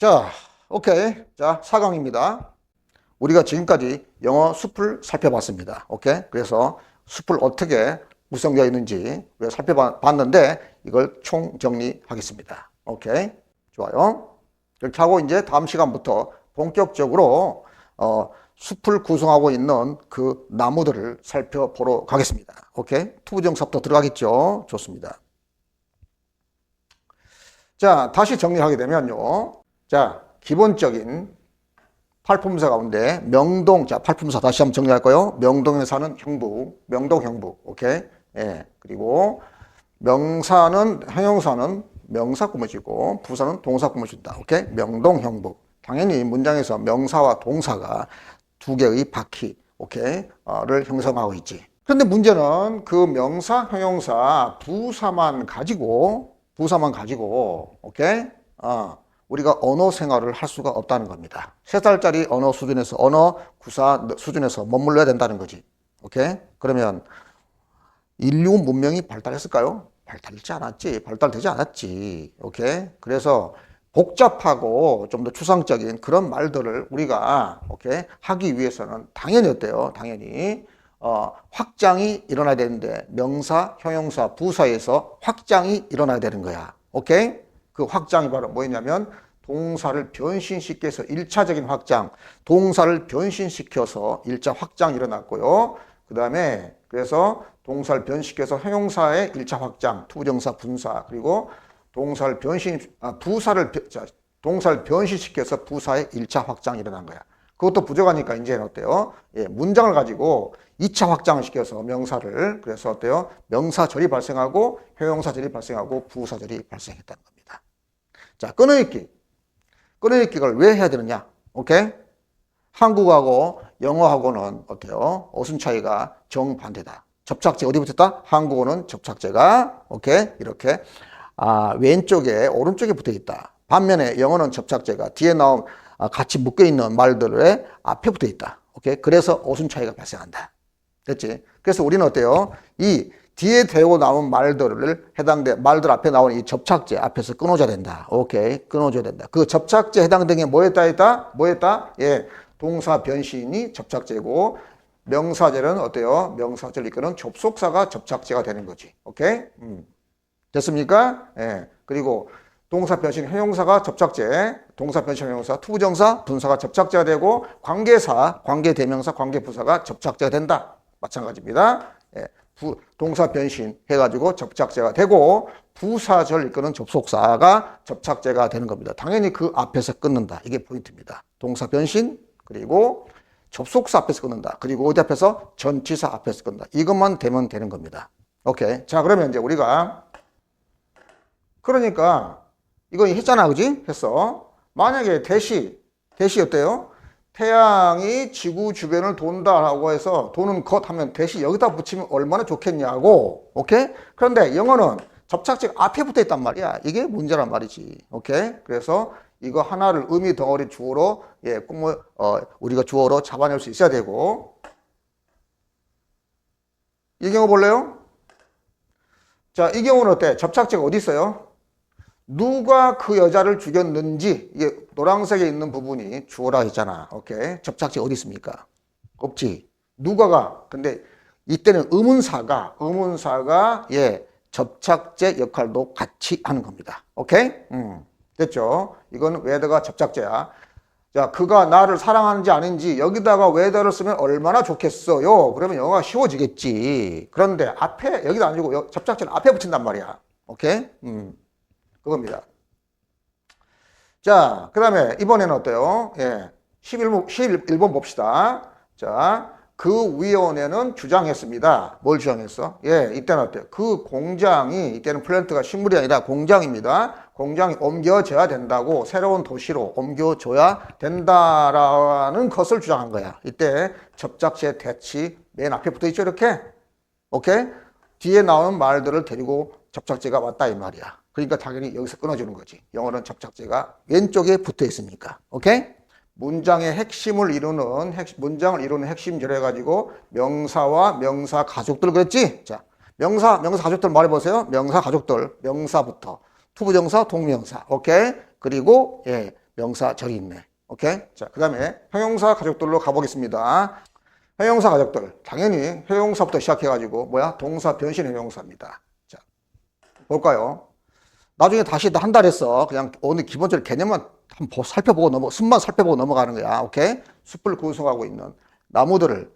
자, 오케이. 자, 4강입니다. 우리가 지금까지 영어 숲을 살펴봤습니다. 오케이. 그래서 숲을 어떻게 구성되어 있는지 살펴봤는데 이걸 총 정리하겠습니다. 오케이. 좋아요. 이렇게 하고 이제 다음 시간부터 본격적으로 어, 숲을 구성하고 있는 그 나무들을 살펴보러 가겠습니다. 오케이. 투부정사부터 들어가겠죠. 좋습니다. 자, 다시 정리하게 되면요. 자, 기본적인 팔품사 가운데 명동, 자, 팔품사 다시 한번 정리할까요? 명동에 사는 형부, 명동 형부, 오케이? 예, 그리고 명사는, 형용사는 명사 꾸며지고, 부사는 동사 꾸며준다, 오케이? 명동 형부. 당연히 문장에서 명사와 동사가 두 개의 바퀴, 오케이? 어,를 형성하고 있지. 그런데 문제는 그 명사, 형용사, 부사만 가지고, 부사만 가지고, 오케이? 어, 우리가 언어 생활을 할 수가 없다는 겁니다. 세 살짜리 언어 수준에서, 언어 구사 수준에서 머물러야 된다는 거지. 오케이? 그러면 인류 문명이 발달했을까요? 발달되지 않았지. 발달되지 않았지. 오케이? 그래서 복잡하고 좀 더 추상적인 그런 말들을 우리가, 오케이? 하기 위해서는 당연히 어때요? 당연히, 어, 확장이 일어나야 되는데, 명사, 형용사, 부사에서 확장이 일어나야 되는 거야. 오케이? 그 확장이 바로 뭐였냐면 동사를 변신시켜서 1차적인 확장, 동사를 변신시켜서 1차 확장이 일어났고요. 그 다음에 그래서 동사를 변시켜서 형용사의 1차 확장, 투부정사, 분사, 그리고 동사를 변신, 아, 부사를, 자, 동사를 변신시켜서 부사의 1차 확장이 일어난 거야. 그것도 부족하니까 이제는 어때요? 예, 문장을 가지고 2차 확장을 시켜서 명사를, 그래서 어때요? 명사절이 발생하고, 형용사절이 발생하고, 부사절이 발생했다는 겁니다. 자, 끊어읽기. 끊어읽기를 왜 해야 되느냐? 오케이? 한국하고 영어하고는 어때요? 어순 차이가 정반대다. 접착제 어디 붙었다? 한국어는 접착제가 오케이 이렇게 아, 왼쪽에 오른쪽에 붙어 있다. 반면에 영어는 접착제가 뒤에 나온 아, 같이 묶여 있는 말들의 앞에 붙어 있다. 오케이 그래서 어순 차이가 발생한다. 됐지? 그래서 우리는 어때요? 이 뒤에 대고 나온 말들을 해당돼 말들 앞에 나온 이 접착제 앞에서 끊어줘야 된다. 오케이 끊어줘야 된다. 그 접착제 해당되는 게 뭐였다 했다? 뭐였다? 예 동사 변신이 접착제고 명사절은 어때요? 명사절 이거는 접속사가 접착제가 되는 거지. 오케이? 음. 됐습니까? 예. 그리고 동사 변신 형용사가 접착제, 동사 변신 형용사, 투부정사, 분사가 접착제가 되고 관계사, 관계대명사, 관계부사가 접착제가 된다. 마찬가지입니다. 예. 부, 동사 변신 해가지고 접착제가 되고 부사절 이끄는 접속사가 접착제가 되는 겁니다. 당연히 그 앞에서 끊는다. 이게 포인트입니다. 동사 변신 그리고 접속사 앞에서 끊는다. 그리고 어디 앞에서 전치사 앞에서 끊는다. 이것만 되면 되는 겁니다. 오케이. 자, 그러면 이제 우리가 그러니까 이거 했잖아. 그지? 했어. 만약에 대시, 대시 어때요? 태양이 지구 주변을 돈다라고 해서 도는 것 하면 대시 여기다 붙이면 얼마나 좋겠냐고. 오케이? 그런데 영어는 접착제가 앞에 붙어 있단 말이야. 이게 문제란 말이지. 오케이? 그래서 이거 하나를 의미 덩어리 주어로 예, 꿈을 어, 우리가 주어로 잡아낼 수 있어야 되고 이 경우 볼래요? 자, 이 경우는 어때? 접착제가 어디 있어요? 누가 그 여자를 죽였는지 이게 노란색에 있는 부분이 주어라 했잖아. 오케이. 접착제 어디 있습니까? 없지. 누가가 근데 이때는 의문사가 의문사가 예, 접착제 역할도 같이 하는 겁니다. 오케이? 음. 됐죠? 이건 웨더가 접착제야. 자, 그가 나를 사랑하는지 아닌지 여기다가 웨더를 쓰면 얼마나 좋겠어요. 그러면 영어가 쉬워지겠지. 그런데 앞에 여기도 아니고 접착제는 앞에 붙인단 말이야. 오케이? 음. 그겁니다. 자, 그 다음에 이번에는 어때요? 예. 11번, 11번 봅시다. 자, 그 위원회는 주장했습니다. 뭘 주장했어? 예, 이때는 어때요? 그 공장이, 이때는 플랜트가 식물이 아니라 공장입니다. 공장이 옮겨져야 된다고 새로운 도시로 옮겨줘야 된다라는 것을 주장한 거야. 이때 접착제 대치 맨 앞에 붙어 있죠, 이렇게? 오케이? 뒤에 나오는 말들을 데리고 접착제가 왔다 이 말이야. 그러니까 당연히 여기서 끊어주는 거지. 영어는 접착제가 왼쪽에 붙어 있으니까. 오케이? 문장의 핵심을 이루는 핵, 문장을 이루는 핵심절 해가지고 명사와 명사 가족들 그랬지? 자, 명사 명사 가족들 말해보세요. 명사 가족들 명사부터 투부정사 동명사 오케이 그리고 예 명사절이 있네. 오케이? 자, 그 다음에 형용사 가족들로 가보겠습니다. 형용사 가족들. 당연히 형용사부터 시작해가지고, 뭐야? 동사 변신 형용사입니다. 자, 볼까요? 나중에 다시 한 달 했어. 그냥 오늘 기본적인 개념만 한번 살펴보고 넘어, 숲만 살펴보고 넘어가는 거야. 오케이? 숲을 구성하고 있는 나무들을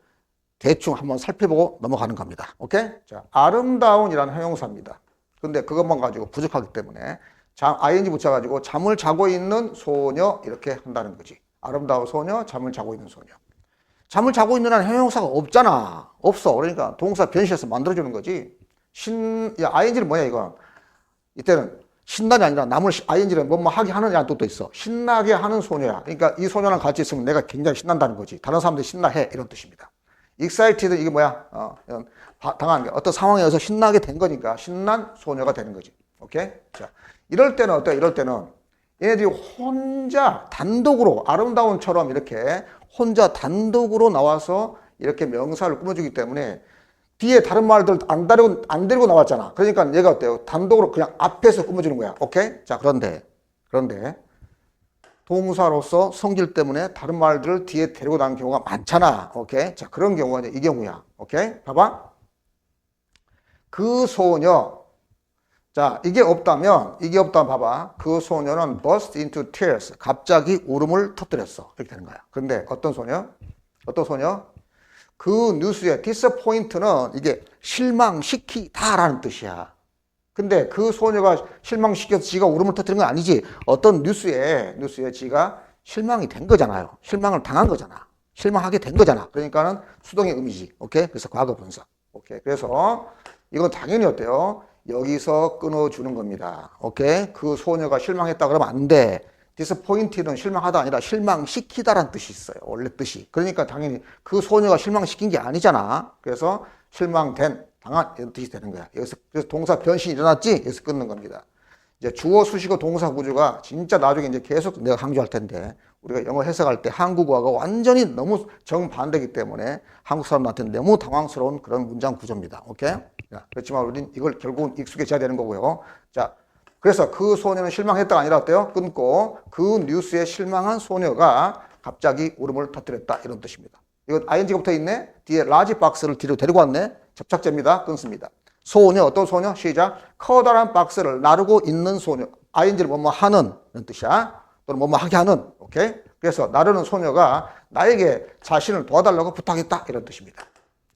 대충 한번 살펴보고 넘어가는 겁니다. 오케이? 자, 아름다운이라는 형용사입니다. 근데 그것만 가지고 부족하기 때문에 잠, ing 붙여가지고 잠을 자고 있는 소녀 이렇게 한다는 거지. 아름다운 소녀, 잠을 자고 있는 소녀. 잠을 자고 있는 한 형용사가 없잖아. 없어. 그러니까 동사 변시해서 만들어주는 거지. 신, 야, ing는 뭐야, 이건? 이때는 신나이 아니라 남을 ing는 뭐뭐 하게 하느냐는 뜻도 있어. 신나게 하는 소녀야. 그러니까 이 소녀랑 같이 있으면 내가 굉장히 신난다는 거지. 다른 사람들이 신나해. 이런 뜻입니다. excited 이게 뭐야? 어, 당한 게 어떤 상황에서 신나게 된 거니까 신난 소녀가 되는 거지. 오케이? 자, 이럴 때는 어때? 이럴 때는 얘네들이 혼자 단독으로 아름다운처럼 이렇게 혼자 단독으로 나와서 이렇게 명사를 꾸며주기 때문에 뒤에 다른 말들 안 데리고 안 데리고 나왔잖아. 그러니까 얘가 어때요? 단독으로 그냥 앞에서 꾸며주는 거야. 오케이? 자, 그런데 그런데 동사로서 성질 때문에 다른 말들을 뒤에 데리고 나는 경우가 많잖아. 오케이? 자, 그런 경우가 이제 이 경우야. 오케이? 봐봐. 그 소녀. 자, 이게 없다면, 이게 없다면 봐봐. 그 소녀는 burst into tears. 갑자기 울음을 터뜨렸어. 이렇게 되는 거야. 근데 어떤 소녀? 어떤 소녀? 그 뉴스의 disappoint는 이게 실망시키다라는 뜻이야. 근데 그 소녀가 실망시켜서 지가 울음을 터뜨린 건 아니지. 어떤 뉴스에, 뉴스에 지가 실망이 된 거잖아요. 실망을 당한 거잖아. 실망하게 된 거잖아. 그러니까는 수동의 의미지. 오케이? 그래서 과거 분사. 오케이? 그래서 이건 당연히 어때요? 여기서 끊어주는 겁니다. 오케이? 그 소녀가 실망했다 그러면 안 돼. Disappointed는 실망하다 아니라 실망시키다라는 뜻이 있어요. 원래 뜻이. 그러니까 당연히 그 소녀가 실망시킨 게 아니잖아. 그래서 실망된, 당한 이런 뜻이 되는 거야. 여기서 그래서 동사 변신이 일어났지? 여기서 끊는 겁니다. 이제 주어 수식어 동사 구조가 진짜 나중에 이제 계속 내가 강조할 텐데 우리가 영어 해석할 때 한국어가 완전히 너무 정반대이기 때문에 한국 사람들한테 너무 당황스러운 그런 문장 구조입니다. 오케이? 자, 그렇지만 우리는 이걸 결국은 익숙해져야 되는 거고요. 자, 그래서 그 소녀는 실망했다가 아니라 어때요? 끊고 그 뉴스에 실망한 소녀가 갑자기 울음을 터뜨렸다 이런 뜻입니다. 이거 ing가 붙어 있네. 뒤에 라지 박스를 뒤로 데리고 왔네. 접착제입니다. 끊습니다. 소녀 어떤 소녀? 시작. 커다란 박스를 나르고 있는 소녀. ing를 뭐뭐 하는 이런 뜻이야. 또는 뭐뭐 하게 하는. 오케이? 그래서 나르는 소녀가 나에게 자신을 도와달라고 부탁했다 이런 뜻입니다.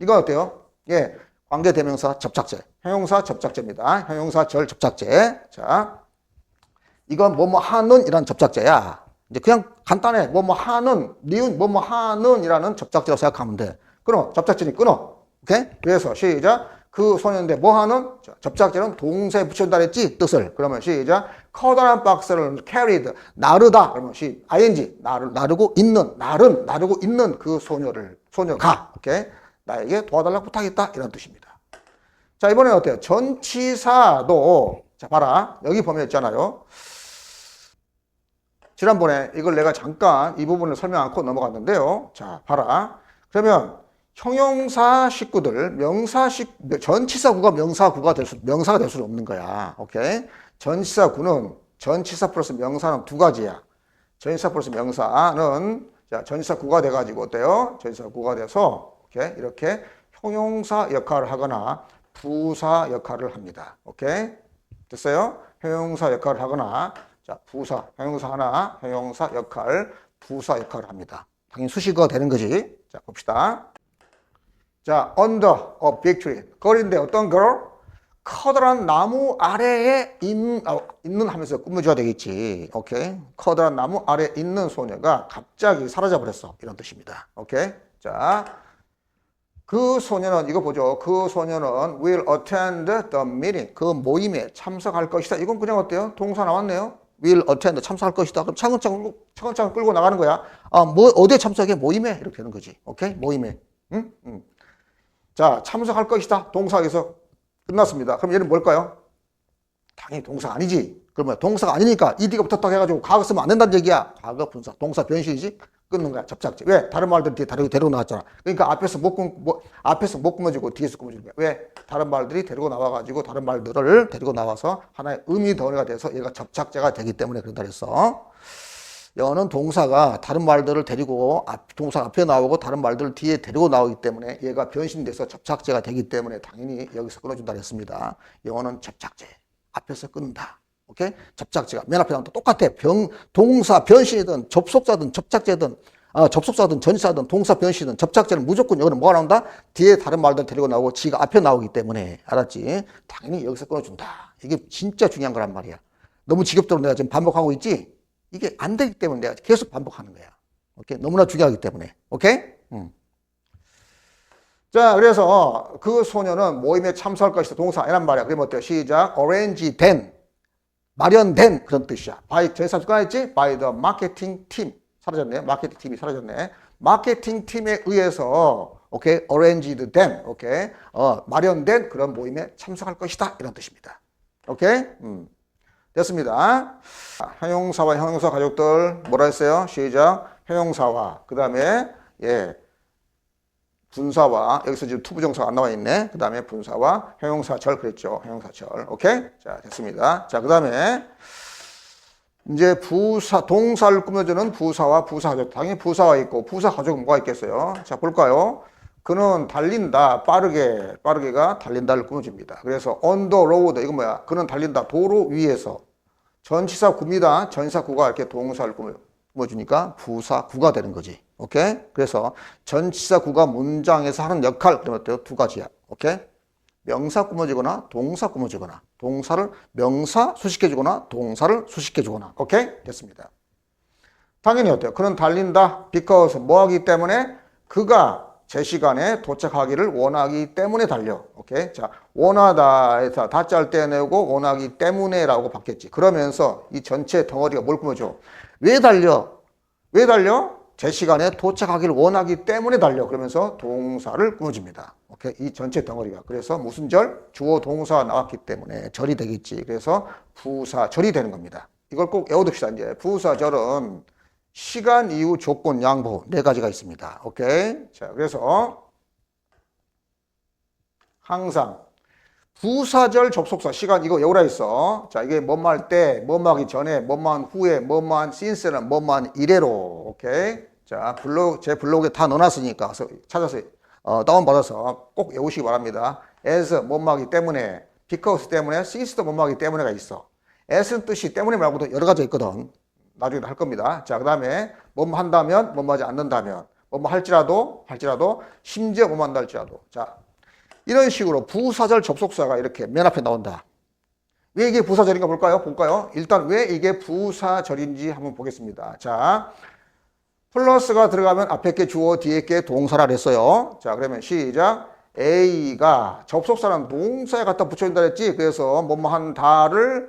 이건 어때요? 예. 관계 대명사 접착제. 형용사 접착제입니다. 형용사 절 접착제. 자. 이건 뭐뭐 하는 이란 접착제야. 이제 그냥 간단해. 뭐뭐 하는, 니은 뭐뭐 하는 이라는 접착제라고 생각하면 돼. 끊어. 접착제니 끊어. 오케이? 그래서 시작. 그 소년인데 뭐 하는? 자, 접착제는 동사에 붙여준다 그랬지? 뜻을. 그러면 시작. 커다란 박스를 carried. 나르다. 그러면 시, ing. 나르, 나르고 있는. 나른. 나르고 있는 그 소녀를. 소녀가. 오케이? 나에게 도와달라고 부탁했다. 이런 뜻입니다. 자, 이번엔 어때요? 전치사도. 자, 봐라. 여기 보면 있잖아요. 지난번에 이걸 내가 잠깐 이 부분을 설명 않고 넘어갔는데요. 자, 봐라. 그러면 형용사 식구들, 명사 식, 전치사구가 명사구가 될 수, 명사가 될 수는 없는 거야. 오케이? 전치사구는, 전치사 플러스 명사는 두 가지야. 전치사 플러스 명사는, 자, 전치사구가 돼가지고 어때요? 전치사구가 돼서, 오케이? 이렇게 형용사 역할을 하거나 부사 역할을 합니다. 오케이? 됐어요? 형용사 역할을 하거나 자, 부사, 형용사 하나, 형용사 역할, 부사 역할을 합니다. 당연히 수식어가 되는 거지. 자, 봅시다. 자, under a big tree. 걸인데 어떤 걸? 커다란 나무 아래에 있는, 아, 있는 하면서 꾸며줘야 되겠지. 오케이. 커다란 나무 아래에 있는 소녀가 갑자기 사라져버렸어. 이런 뜻입니다. 오케이. 자, 그 소녀는 이거 보죠. 그 소녀는 will attend the meeting. 그 모임에 참석할 것이다. 이건 그냥 어때요? 동사 나왔네요. will attend 참석할 것이다. 그럼 차근차근 차근차근 끌고 나가는 거야. 아, 뭐 어디에 참석해? 모임에 이렇게 되는 거지. 오케이? 모임에. 응? 응. 자, 참석할 것이다. 동사에서 끝났습니다. 그럼 얘는 뭘까요? 당연히 동사 아니지. 그러면 동사가 아니니까 ed가 붙었다고 해가지고 과거 쓰면 안 된다는 얘기야. 과거 분사, 동사 변신이지. 끊는 거야. 접착제. 왜? 다른 말들 뒤에 다르게 데리고 나왔잖아. 그러니까 앞에서 못, 끊, 뭐, 앞에서 못 끊어지고 뒤에서 끊어지는 거야. 왜? 다른 말들이 데리고 나와가지고 다른 말들을 데리고 나와서 하나의 의미 덩어리가 돼서 얘가 접착제가 되기 때문에 그런다 그랬어. 영어는 동사가 다른 말들을 데리고 앞, 동사 앞에 나오고 다른 말들을 뒤에 데리고 나오기 때문에 얘가 변신돼서 접착제가 되기 때문에 당연히 여기서 끊어준다 그랬습니다. 영어는 접착제 앞에서 끊는다. 오케이? 접착제가 맨 앞에 나오는 똑같아. 병, 동사 변신이든 접속사든 접착제든 아, 접속사든 전사든 동사 변신이든 접착제는 무조건 여기는 뭐가 나온다? 뒤에 다른 말들 데리고 나오고 지가 앞에 나오기 때문에 알았지? 당연히 여기서 끊어준다. 이게 진짜 중요한 거란 말이야. 너무 지겹도록 내가 지금 반복하고 있지? 이게 안 되기 때문에 내가 계속 반복하는 거야. 오케이? 너무나 중요하기 때문에. 오케이? 음. 자, 그래서 그 소녀는 모임에 참석할 것이다. 동사 이란 말이야. 그러면 어때요? 시작. arrange 된. 마련된 그런 뜻이야. by 전사 주관했지? by the marketing team. 사라졌네. 마케팅 팀이 사라졌네. 마케팅 팀에 의해서 오케이, arranged 된, 오케이, 어, 마련된 그런 모임에 참석할 것이다 이런 뜻입니다. 오케이, 음. 됐습니다. 형용사와 형용사 가족들 뭐라 했어요? 시작. 형용사와 그 다음에 예 분사와 여기서 지금 투부정사가 안 나와 있네. 그 다음에 분사와 형용사절 그랬죠. 형용사절. 오케이. 자 됐습니다. 자그 다음에 이제 부사 동사를 꾸며주는 부사와 부사 가족. 당연히 부사가 있고 부사 가족은 뭐가 있겠어요? 자 볼까요? 그는 달린다 빠르게 빠르게가 달린다를 꾸며줍니다. 그래서 on the road 이건 뭐야? 그는 달린다 도로 위에서 전치사 구입니다. 전치사 구가 이렇게 동사를 꾸며, 꾸며주니까 부사 구가 되는 거지. 오케이? 그래서 전치사 구가 문장에서 하는 역할 그러면 어때요? 두 가지야. 오케이? 명사 꾸며주거나 동사 꾸며주거나 동사를 명사 수식해주거나 동사를 수식해주거나 오케이? 됐습니다. 당연히 어때요? 그는 달린다. because 뭐 하기 때문에 그가 제 시간에 도착하기를 원하기 때문에 달려. 오케이? 자, 원하다에서 다짤 떼내고 원하기 때문에라고 바뀌었지. 그러면서 이 전체 덩어리가 뭘 꾸며줘? 왜 달려? 왜 달려? 제 시간에 도착하기를 원하기 때문에 달려. 그러면서 동사를 꾸며줍니다. 오케이? 이 전체 덩어리가. 그래서 무슨 절? 주어 동사가 나왔기 때문에 절이 되겠지. 그래서 부사절이 되는 겁니다. 이걸 꼭 외워둡시다. 이제 부사절은 시간, 이후, 조건, 양보 네 가지가 있습니다. 오케이? 자, 그래서 항상 부사절 접속사 시간 이거 외우라 있어. 자, 이게 뭐뭐 할 때, 뭐뭐 하기 전에, 뭐뭐 한 후에, 뭐뭐 한 since는 뭐뭐 한 이래로. 오케이? 자, 블로그 제 블로그에 다 넣어놨으니까 찾아서 어, 다운받아서 꼭 외우시기 바랍니다. as 뭐뭐 하기 때문에, because 때문에, since도 뭐뭐 하기 때문에가 있어. as는 뜻이 때문에 말고도 여러 가지가 있거든. 나중에 할 겁니다. 자, 그 다음에 뭐뭐 한다면, 뭐뭐 하지 않는다면, 뭐뭐 할지라도, 할지라도, 심지어 뭐뭐 한다 할지라도. 자, 이런 식으로 부사절 접속사가 이렇게 맨 앞에 나온다. 왜 이게 부사절인가 볼까요? 볼까요? 일단 왜 이게 부사절인지 한번 보겠습니다. 자, 플러스가 들어가면 앞에 게 주어, 뒤에 게 동사라 그랬어요. 자, 그러면 시작. A가 접속사는 동사에 갖다 붙여준다 그랬지. 그래서 뭐뭐 한 다를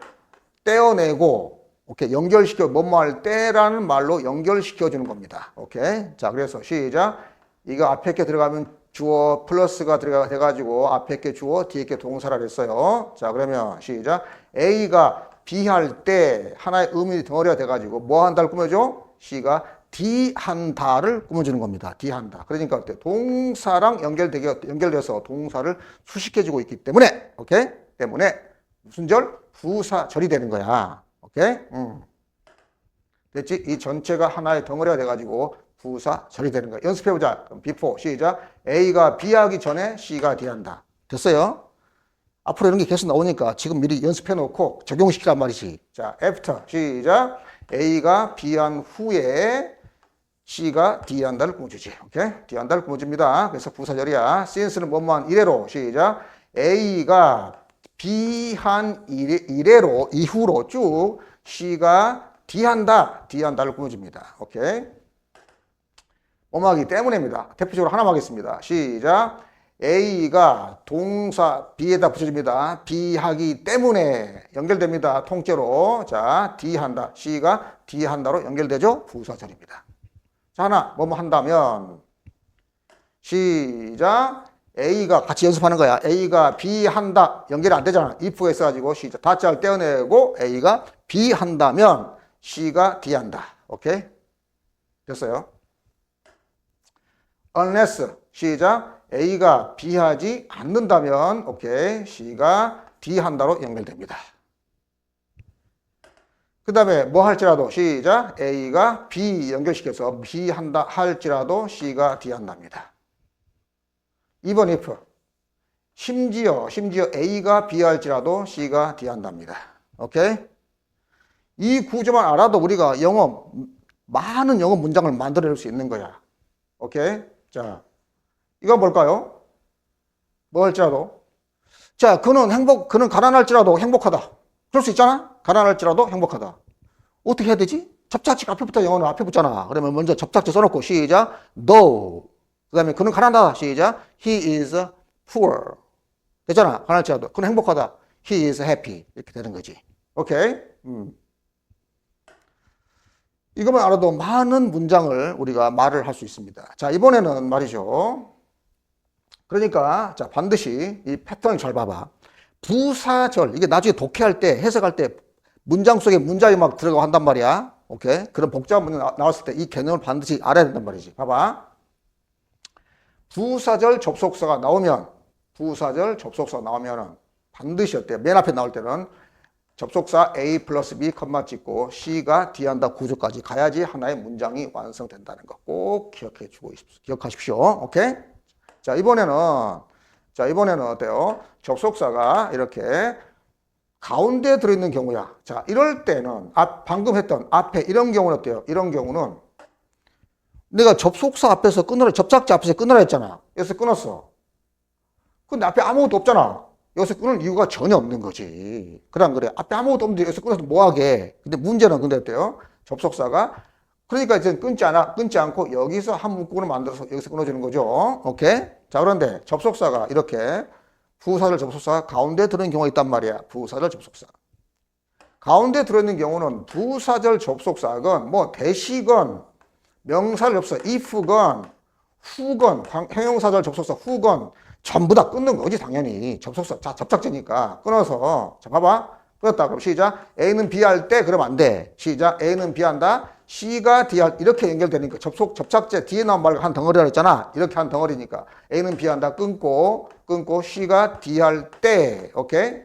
떼어내고 오케이 연결시켜 뭐뭐 할 때라는 말로 연결시켜 주는 겁니다. 오케이 자 그래서 시작 이거 앞에 게 들어가면 주어 플러스가 들어가 돼가지고 앞에 게 주어 뒤에 게 동사라 그랬어요. 자 그러면 시작 A가 B 할 때 하나의 의미 덩어리가 돼가지고 뭐 한다를 꾸며줘? C가 D 한다를 꾸며주는 겁니다. D 한다. 그러니까 어때? 동사랑 연결되게 연결돼서 동사를 수식해주고 있기 때문에 오케이 때문에 무슨 절? 부사절이 되는 거야. 오케이? 음. 됐지? 이 전체가 하나의 덩어리가 돼가지고 부사절이 되는 거야. 연습해보자. 그럼 before 시작. A가 B 하기 전에 C가 D 한다. 됐어요? 앞으로 이런 게 계속 나오니까 지금 미리 연습해 놓고 적용시키란 말이지. 자, after 시작. A가 B 한 후에 C가 D 한다를 꾸며주지. 오케이? D 한다를 꾸며줍니다. 그래서 부사절이야. since는 뭐뭐한 이래로 시작. A가 비한 이래, 이래로 이후로 쭉 C가 D한다, D한다를 꾸며줍니다. 오케이. 뭐하기 때문입니다. 대표적으로 하나만 하겠습니다. 시작. A가 동사 B에다 붙여줍니다. B 하기 때문에 연결됩니다. 통째로. 자, D 한다. C가 D 한다로 연결되죠? 부사절입니다. 자, 하나, 뭐뭐 한다면. 시작. A가 같이 연습하는 거야. A가 B 한다. 연결이 안 되잖아. if가 있어가지고 시작. 다짜를 떼어내고 A가 B 한다면 C가 D 한다. 오케이? 됐어요. Unless 시작. A가 B 하지 않는다면 오케이. C가 D 한다로 연결됩니다. 그 다음에 뭐 할지라도 시작 A가 B 연결시켜서 B 한다 할지라도 C가 D 한답니다. 2번 if 심지어 심지어 A가 B 할지라도 C가 D 한답니다. 오케이? 이 구조만 알아도 우리가 영어 많은 영어 문장을 만들어낼 수 있는 거야. 오케이? 자, 이거 뭘까요? 뭐 할지라도 자, 그는 행복 그는 가난할지라도 행복하다. 그럴 수 있잖아. 가난할지라도 행복하다. 어떻게 해야 되지? 접착식 앞에부터 영어는 앞에 붙잖아. 그러면 먼저 접착제 써놓고 시작. though. 그 다음에 그는 가난하다. 시작. he is poor. 됐잖아. 가난할지라도. 그는 행복하다. he is happy. 이렇게 되는 거지. 오케이? 음. 이것만 알아도 많은 문장을 우리가 말을 할 수 있습니다. 자, 이번에는 말이죠. 그러니까, 자, 반드시 이 패턴을 잘 봐봐. 부사절, 이게 나중에 독해할 때, 해석할 때, 문장 속에 문장이 막 들어가고 한단 말이야. 오케이? 그런 복잡한 문장 나- 나왔을 때 이 개념을 반드시 알아야 된단 말이지. 봐봐. 부사절 접속사가 나오면, 부사절 접속사가 나오면은 반드시 어때요? 맨 앞에 나올 때는 접속사 A 플러스 B 컴마 찍고 C가 D한다 구조까지 가야지 하나의 문장이 완성된다는 거 꼭 기억해 주고 있- 기억하십시오. 오케이? 자, 이번에는 자, 이번에는 어때요? 접속사가 이렇게 가운데 들어있는 경우야. 자, 이럴 때는 앞, 방금 했던 앞에 이런 경우는 어때요? 이런 경우는 내가 접속사 앞에서 끊으라, 접착제 앞에서 끊으라 했잖아. 여기서 끊었어. 근데 앞에 아무것도 없잖아. 여기서 끊을 이유가 전혀 없는 거지. 그냥 그래. 앞에 아무것도 없는데 여기서 끊어서 뭐 하게. 근데 문제는 근데 어때요? 접속사가 그러니까 이제 끊지 않아, 끊지 않고 여기서 한 문구를 만들어서 여기서 끊어주는 거죠. 오케이? 자, 그런데 접속사가 이렇게 부사절 접속사가 가운데 들어있는 경우가 있단 말이야. 부사절 접속사. 가운데 들어있는 경우는 부사절 접속사건, 뭐 대시건, 명사절 접속사, if건, 후건, 관- 형용사절 접속사 후건 전부 다 끊는 거지 당연히. 접속사 자 접착제니까. 끊어서 자 봐봐. 끊었다. 그럼 시작. A는 B 할 때 그러면 안 돼. 시작. A는 B 한다. C가 D 할 이렇게 연결되니까 접속 접착제 뒤에 나온 말과 한 덩어리라 했잖아. 이렇게 한 덩어리니까. A는 B 한다. 끊고 끊고 C가 D 할 때. 오케이?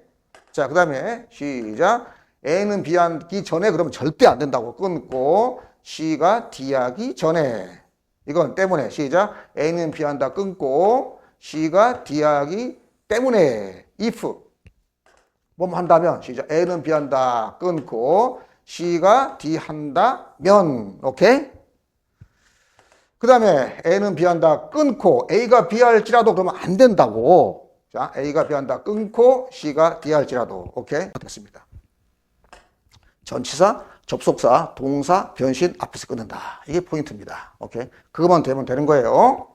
자 그 다음에 시작. A는 B 하기 전에 그러면 절대 안 된다고 끊고 C가 D 하기 전에 이건 때문에. 시작. A는 B 한다. 끊고 C가 D 하기 때문에. If. 뭐 한다면. 시작. A는 B 한다. 끊고 C가 D 한다면. 오케이? 그 다음에 A는 B 한다. 끊고 A가 B 할지라도 그러면 안 된다고. 자 A가 B 한다. 끊고 C가 D 할지라도. 오케이? 됐습니다. 전치사, 접속사, 동사, 변신 앞에서 끊는다. 이게 포인트입니다. 오케이. 그것만 되면 되는 거예요.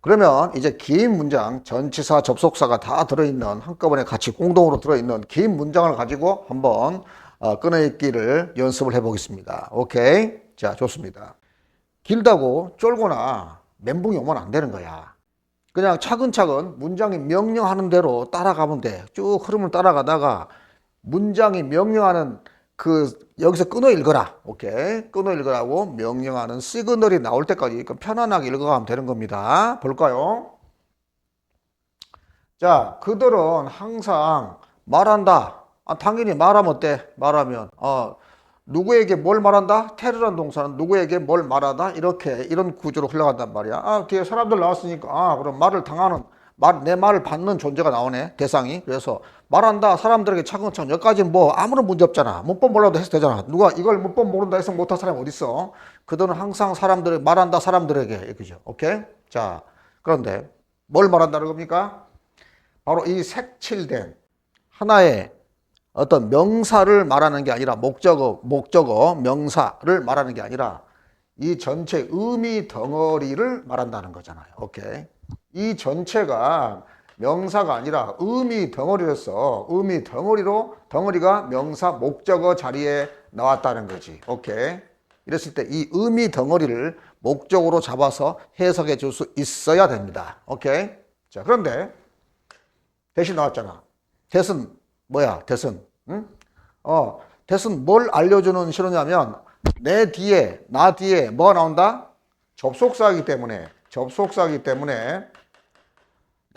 그러면 이제 긴 문장, 전치사, 접속사가 다 들어있는 한꺼번에 같이 공동으로 들어있는 긴 문장을 가지고 한번 어, 끊어읽기를 연습을 해보겠습니다. 오케이. 자, 좋습니다. 길다고 쫄거나 멘붕이 오면 안 되는 거야. 그냥 차근차근 문장이 명령하는 대로 따라가면 돼. 쭉 흐름을 따라가다가 문장이 명령하는 그 여기서 끊어 읽어라. 오케이. 끊어 읽으라고 명령하는 시그널이 나올 때까지 그 편안하게 읽어가면 되는 겁니다. 볼까요? 자, 그들은 항상 말한다. 아, 당연히 말하면 어때? 말하면 어 누구에게 뭘 말한다? 테르란 동사는 누구에게 뭘 말하다? 이렇게 이런 구조로 흘러간단 말이야. 아, 뒤에 사람들 나왔으니까 아, 그럼 말을 당하는 말, 내 말을 받는 존재가 나오네, 대상이. 그래서 말한다, 사람들에게 차근차근, 여기까지 뭐 아무런 문제 없잖아. 문법 몰라도 해서 되잖아. 누가 이걸 문법 모른다 해서 못할 사람이 어딨어? 그들은 항상 사람들에게 말한다, 사람들에게. 그죠? 오케이? 자, 그런데 뭘 말한다는 겁니까? 바로 이 색칠된 하나의 어떤 명사를 말하는 게 아니라 목적어, 목적어, 명사를 말하는 게 아니라 이 전체 의미 덩어리를 말한다는 거잖아요. 오케이. 이 전체가 명사가 아니라 의미 덩어리로서 의미 덩어리로 덩어리가 명사 목적어 자리에 나왔다는 거지. 오케이. 이랬을 때 이 의미 덩어리를 목적으로 잡아서 해석해 줄 수 있어야 됩니다. 오케이. 자, 그런데 대신 나왔잖아. 대신 뭐야? 대신. 응? 어, 대신 뭘 알려주는 신호냐면 내 뒤에 나 뒤에 뭐가 나온다? 접속사이기 때문에 접속사이기 때문에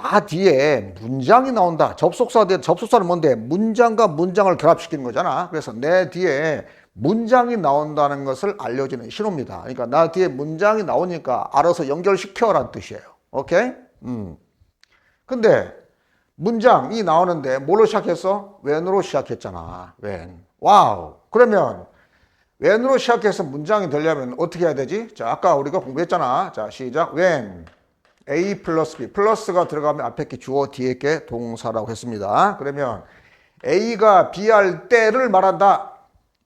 다 뒤에 문장이 나온다. 접속사 대 접속사는 뭔데? 문장과 문장을 결합시키는 거잖아. 그래서 내 뒤에 문장이 나온다는 것을 알려주는 신호입니다. 그러니까 나 뒤에 문장이 나오니까 알아서 연결시켜라는 뜻이에요. 오케이? 음. 근데 문장이 나오는데 뭘로 시작했어? when으로 시작했잖아. when. 와우. 그러면 when으로 시작해서 문장이 되려면 어떻게 해야 되지? 자, 아까 우리가 공부했잖아. 자, 시작. when A 플러스 B. 플러스가 들어가면 앞에 게 주어 뒤에 게 동사라고 했습니다. 그러면 A가 B 할 때를 말한다.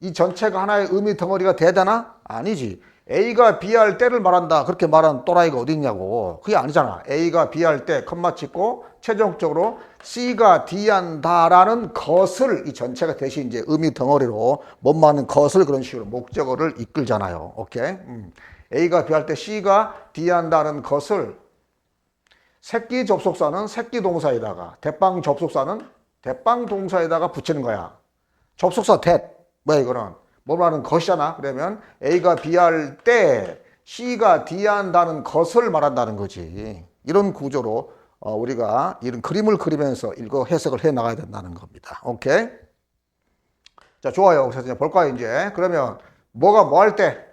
이 전체가 하나의 의미 덩어리가 되다나? 아니지. A가 B 할 때를 말한다. 그렇게 말한 또라이가 어디 있냐고. 그게 아니잖아. A가 B 할 때 컴마 찍고 최종적으로 C가 D 한다라는 것을 이 전체가 대신 이제 의미 덩어리로 못 맞는 것을 그런 식으로 목적어를 이끌잖아요. 오케이? 음. A가 B 할 때 C가 D 한다는 것을 새끼 접속사는 새끼 동사에다가 대빵 접속사는 대빵 동사에다가 붙이는 거야. 접속사 that 뭐야 이거는 뭐 말하는 것이잖아. 그러면 A가 B 할 때 C가 D 한다는 것을 말한다는 거지. 이런 구조로 어, 우리가 이런 그림을 그리면서 읽어 해석을 해 나가야 된다는 겁니다. 오케이? 자, 좋아요. 그래서 이제 볼까요, 이제? 그러면 뭐가 뭐 할 때?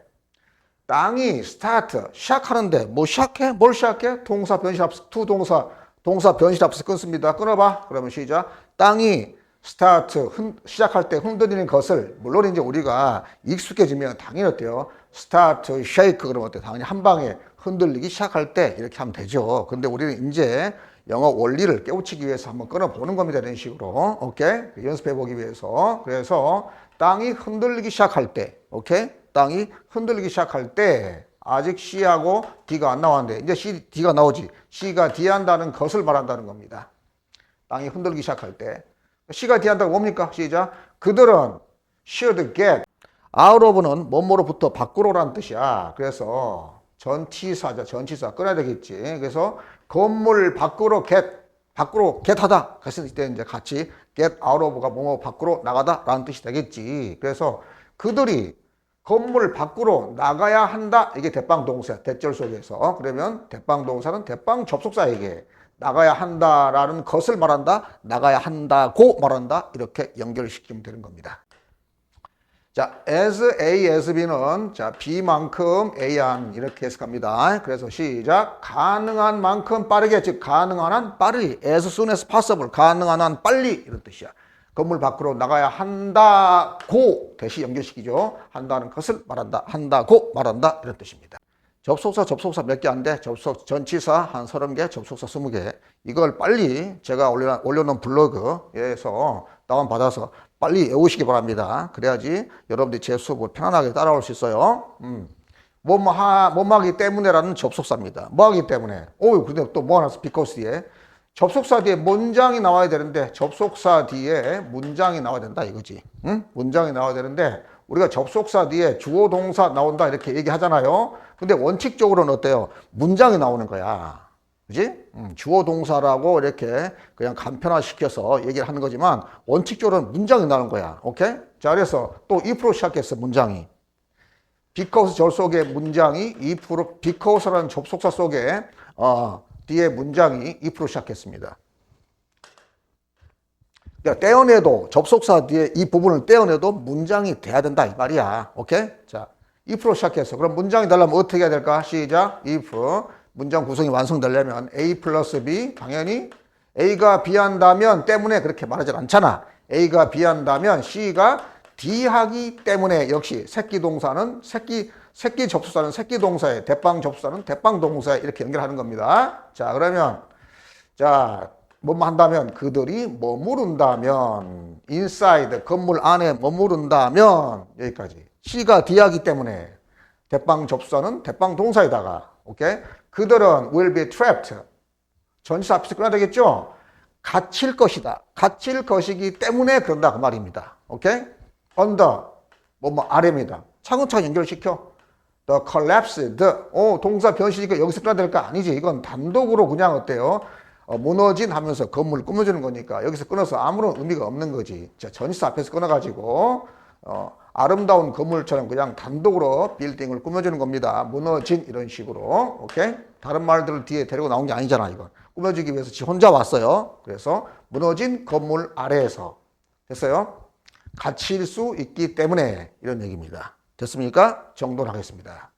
땅이 스타트 시작하는데 뭐 시작해? 뭘 시작해? 동사 변실 합스 투 동사 동사 변실 합스 끊습니다. 끊어봐. 그러면 시작. 땅이 스타트 흔, 시작할 때 흔들리는 것을 물론 이제 우리가 익숙해지면 당연히 어때요? 스타트 쉐이크 그러면 어때? 당연히 한 방에 흔들리기 시작할 때 이렇게 하면 되죠. 근데 우리는 이제 영어 원리를 깨우치기 위해서 한번 끊어보는 겁니다. 이런 식으로. 오케이? 연습해 보기 위해서. 그래서 땅이 흔들리기 시작할 때, 오케이? 땅이 흔들리기 시작할 때 아직 C하고 D가 안 나왔는데 이제 C, D가 나오지. C가 D 한다는 것을 말한다는 겁니다. 땅이 흔들리기 시작할 때. C가 D 한다고 뭡니까? 시작. 그들은 should get out of는 뭐뭐로부터 밖으로라는 뜻이야. 그래서 전치사자, 전치사 끊어야 되겠지. 그래서 건물 밖으로 get, 밖으로 get하다. 그랬을 때 이제 같이 get out of가 뭐뭐 밖으로 나가다라는 뜻이 되겠지. 그래서 그들이 건물 밖으로 나가야 한다. 이게 대빵 동사, 대절 속에서. 그러면 대빵 동사는 대빵 접속사에게 나가야 한다라는 것을 말한다. 나가야 한다고 말한다. 이렇게 연결시키면 되는 겁니다. 자, as A, as B는 자, B만큼 A한 이렇게 해석합니다. 그래서 시작. 가능한 만큼 빠르게, 즉 가능한 한 빠르게, as soon as possible, 가능한 한 빨리 이런 뜻이야. 건물 밖으로 나가야 한다고 대시 연결시키죠. 한다는 것을 말한다. 한다고 말한다. 이런 뜻입니다. 접속사 접속사 몇 개 안 돼? 접속 전치사 한 30개, 접속사 20개. 이걸 빨리 제가 올려, 올려놓은 블로그에서 다운 받아서 빨리 외우시기 바랍니다. 그래야지 여러분들이 제 수업을 편안하게 따라올 수 있어요. 음. 뭐뭐 하, 뭐하기 때문에라는 접속사입니다. 뭐하기 때문에. 오, 근데 또 뭐 하나 because 뒤에. 접속사 뒤에 문장이 나와야 되는데 접속사 뒤에 문장이 나와야 된다 이거지. 응? 문장이 나와야 되는데 우리가 접속사 뒤에 주어 동사 나온다 이렇게 얘기하잖아요. 근데 원칙적으로는 어때요? 문장이 나오는 거야. 그지? 음, 주어 동사라고 이렇게 그냥 간편화시켜서 얘기를 하는 거지만 원칙적으로는 문장이 나오는 거야. 오케이? 자, 그래서 또 if로 시작했어, 문장이. because 절 속의 문장이 if로, because라는 접속사 속에 어, 뒤에 문장이 if로 시작했습니다. 그러니까 떼어내도 접속사 뒤에 이 부분을 떼어내도 문장이 돼야 된다 이 말이야. 오케이? 자, if로 시작해서 그럼 문장이 되려면 어떻게 해야 될까? 시작. if 문장 구성이 완성되려면 a 플러스 b 당연히 a가 b 한다면 때문에 그렇게 말하지 않잖아. a가 b 한다면 c가 d 하기 때문에 역시 새끼 동사는 새끼 새끼 접수사는 새끼 동사에 대빵 접수사는 대빵 동사에 이렇게 연결하는 겁니다. 자, 그러면 자, 뭐뭐 한다면 그들이 머무른다면 inside 건물 안에 머무른다면 여기까지. C가 D하기 때문에 대빵 접수사는 대빵 동사에다가 오케이? 그들은 will be trapped. 전치사 앞에서 끊어야 되겠죠? 갇힐 것이다. 갇힐 것이기 때문에 그런다. 그 말입니다. 오케이? Under 뭐뭐 아래입니다. 차근차근 연결시켜 the collapse, the, 어, 동사 변시니까 여기서 끊어야 될까? 아니지. 이건 단독으로 그냥 어때요? 어, 무너진 하면서 건물을 꾸며주는 거니까 여기서 끊어서 아무런 의미가 없는 거지. 자, 전시사 앞에서 끊어가지고, 어, 아름다운 건물처럼 그냥 단독으로 빌딩을 꾸며주는 겁니다. 무너진 이런 식으로. 오케이? 다른 말들을 뒤에 데리고 나온 게 아니잖아, 이건. 꾸며주기 위해서 지 혼자 왔어요. 그래서 무너진 건물 아래에서. 됐어요? 갇힐 수 있기 때문에 이런 얘기입니다. 됐습니까? 정돈하겠습니다.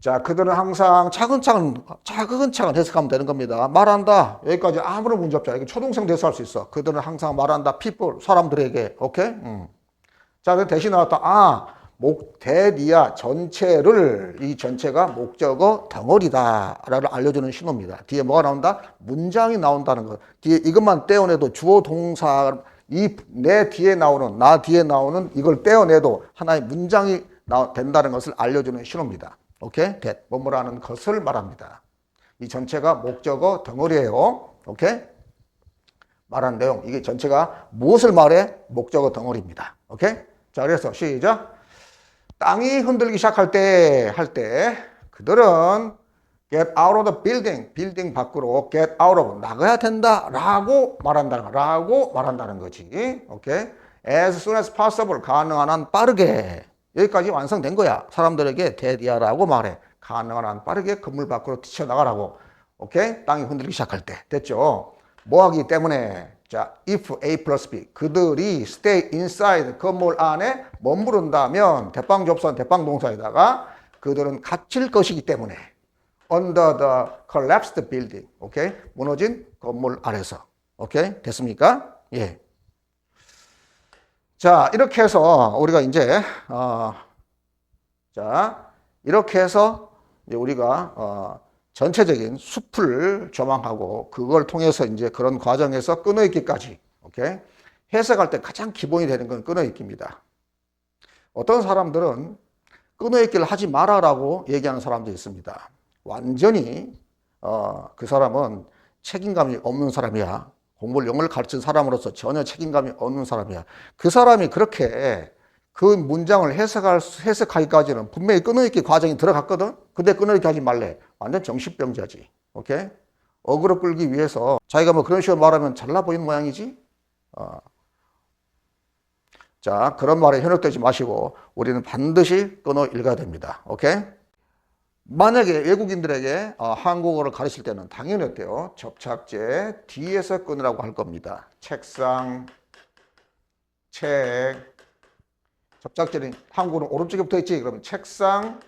자, 그들은 항상 차근차근, 차근차근 해석하면 되는 겁니다. 말한다. 여기까지 아무런 문제 없잖아. 이거 초등생 돼서 할수 있어. 그들은 항상 말한다. people, 사람들에게. 오케이? 음. 자, 그 대신 나왔다. 아, 목, 대리아 전체를, 이 전체가 목적어 덩어리다. 라를 알려주는 신호입니다. 뒤에 뭐가 나온다? 문장이 나온다는 거. 뒤에 이것만 떼어내도 주어 동사, 이, 내 뒤에 나오는, 나 뒤에 나오는 이걸 떼어내도 하나의 문장이 나, 된다는 것을 알려주는 신호입니다. 오케이? that. 뭐뭐라는 것을 말합니다. 이 전체가 목적어 덩어리예요. 오케이? 말한 내용. 이게 전체가 무엇을 말해? 목적어 덩어리입니다. 오케이? 자, 그래서 시작. 땅이 흔들기 시작할 때, 할 때, 그들은 get out of the building, 빌딩 밖으로 get out of, 나가야 된다, 라고 말한다는 거, 라고 말한다는 거지. 오케이? as soon as possible, 가능한 한 빠르게. 여기까지 완성된 거야. 사람들에게 대디하라고 말해. 가능한 한 빠르게 건물 밖으로 뛰쳐나가라고. 오케이? 땅이 흔들리기 시작할 때. 됐죠? 뭐 하기 때문에? 자, if A plus B. 그들이 stay inside 건물 안에 머무른다면 대빵 접선 대빵 동사에다가 그들은 갇힐 것이기 때문에 under the collapsed building. 오케이? 무너진 건물 아래서. 오케이? 됐습니까? 예. 자, 이렇게 해서 우리가 이제, 어, 자, 이렇게 해서 이제 우리가, 어, 전체적인 숲을 조망하고 그걸 통해서 이제 그런 과정에서 끊어있기까지, 오케이? 해석할 때 가장 기본이 되는 건 끊어있기입니다. 어떤 사람들은 끊어있기를 하지 마라라고 얘기하는 사람도 있습니다. 완전히, 어, 그 사람은 책임감이 없는 사람이야. 공부를 영어를 가르친 사람으로서 전혀 책임감이 없는 사람이야. 그 사람이 그렇게 그 문장을 해석할, 수- 해석하기까지는 분명히 끊어있기 과정이 들어갔거든? 근데 끊어있기 하지 말래. 완전 정신병자지. 오케이? 어그로 끌기 위해서 자기가 뭐 그런 식으로 말하면 잘나 보이는 모양이지? 어. 자, 그런 말에 현혹되지 마시고 우리는 반드시 끊어 읽어야 됩니다. 오케이? 만약에 외국인들에게 어, 한국어를 가르칠 때는 당연히 어때요? 접착제 뒤에서 끊으라고 할 겁니다. 책상, 책, 접착제는 한국어는 오른쪽에 붙어 있지. 그러면 책상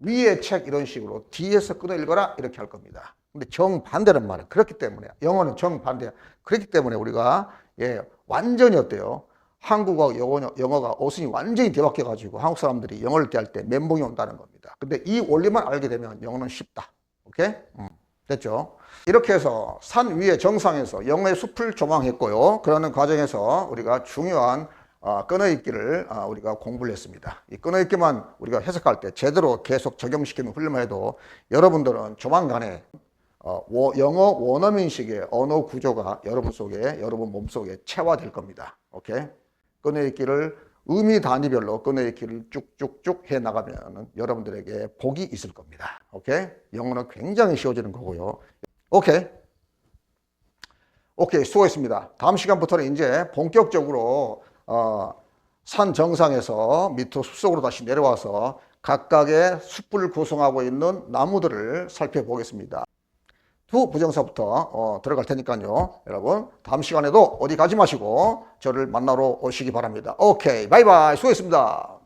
위에 책 이런 식으로 뒤에서 끊어 읽어라 이렇게 할 겁니다. 근데 정반대란 말이에요. 그렇기 때문에 영어는 정반대야. 그렇기 때문에 우리가 예 완전히 어때요? 한국어 영어, 영어가 어순이 완전히 뒤바뀌어 가지고 한국 사람들이 영어를 대할 때 멘붕이 온다는 겁니다. 근데 이 원리만 알게 되면 영어는 쉽다. 오케이? 음, 됐죠? 이렇게 해서 산 위에 정상에서 영어의 숲을 조망했고요. 그러는 과정에서 우리가 중요한 어, 끊어있기를 어, 우리가 공부를 했습니다. 이 끊어있기만 우리가 해석할 때 제대로 계속 적용시키는 훈련만 해도 여러분들은 조만간에 어, 워- 영어 원어민식의 언어 구조가 여러분 속에 여러분 몸 속에 체화될 겁니다. 오케이? 끊어있기를 의미 단위별로 끊어있기를 쭉쭉쭉 해 나가면 여러분들에게 복이 있을 겁니다. 오케이? 영어는 굉장히 쉬워지는 거고요. 오케이? 오케이, 수고했습니다. 다음 시간부터는 이제 본격적으로 어, 산 정상에서 밑으로 숲속으로 다시 내려와서 각각의 숲을 구성하고 있는 나무들을 살펴보겠습니다. 두 부정사부터 어, 들어갈 테니까요. 여러분 다음 시간에도 어디 가지 마시고 저를 만나러 오시기 바랍니다. 오케이 바이바이 수고했습니다.